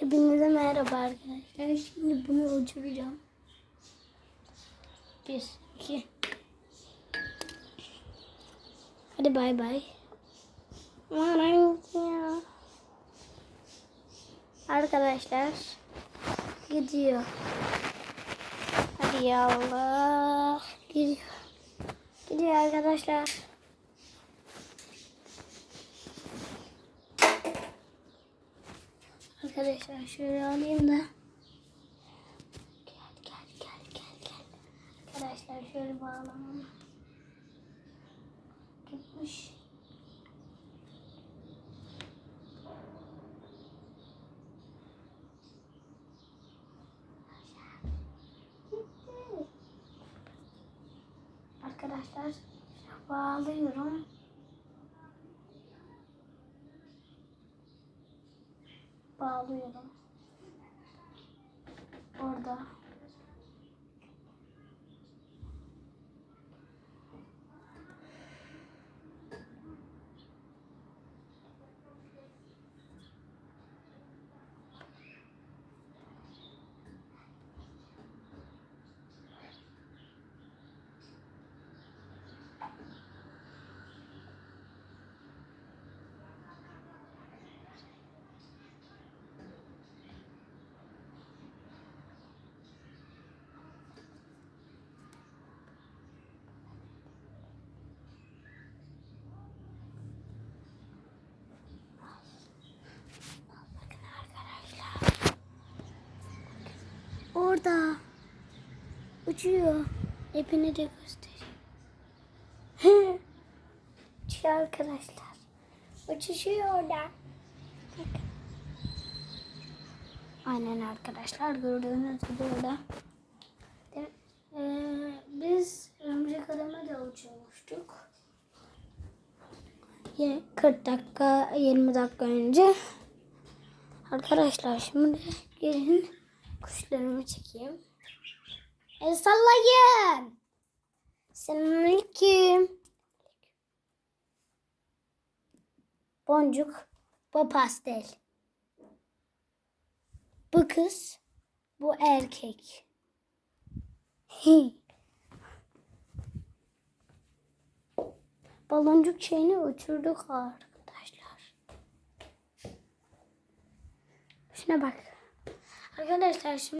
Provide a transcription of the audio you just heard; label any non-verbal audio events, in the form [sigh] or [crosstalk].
Hepinize merhaba arkadaşlar. Şimdi bunu uçuracağım. Bir, iki. Hadi bay bay. Arkadaşlar gidiyor. Hadi ya Allah. Gidiyor. Gidiyor arkadaşlar. Arkadaşlar şöyle alayım da. Gel gel gel gel gel. Arkadaşlar şöyle bağlamam. Gitmiş. Arkadaşlar bağlıyorum. Bağlıyorum. Orada. Bakın arkadaşlar. Orada. Uçuyor. Hepini de göstereyim. [laughs] Uçuyor arkadaşlar. Uçuşuyor orada. Bakın. Aynen arkadaşlar gördüğünüz gibi orada. Ee, biz örümcek adama da uçurmuştuk. Ye- 40 dakika 20 dakika önce. Arkadaşlar şimdi gelin kuşlarımı çekeyim. El sallayın. Selamünaleyküm. Boncuk, bu pastel. Bu kız, bu erkek. [laughs] Baloncuk şeyini uçurduk arkadaşlar. Şuna bak. Arkadaşlar şimdi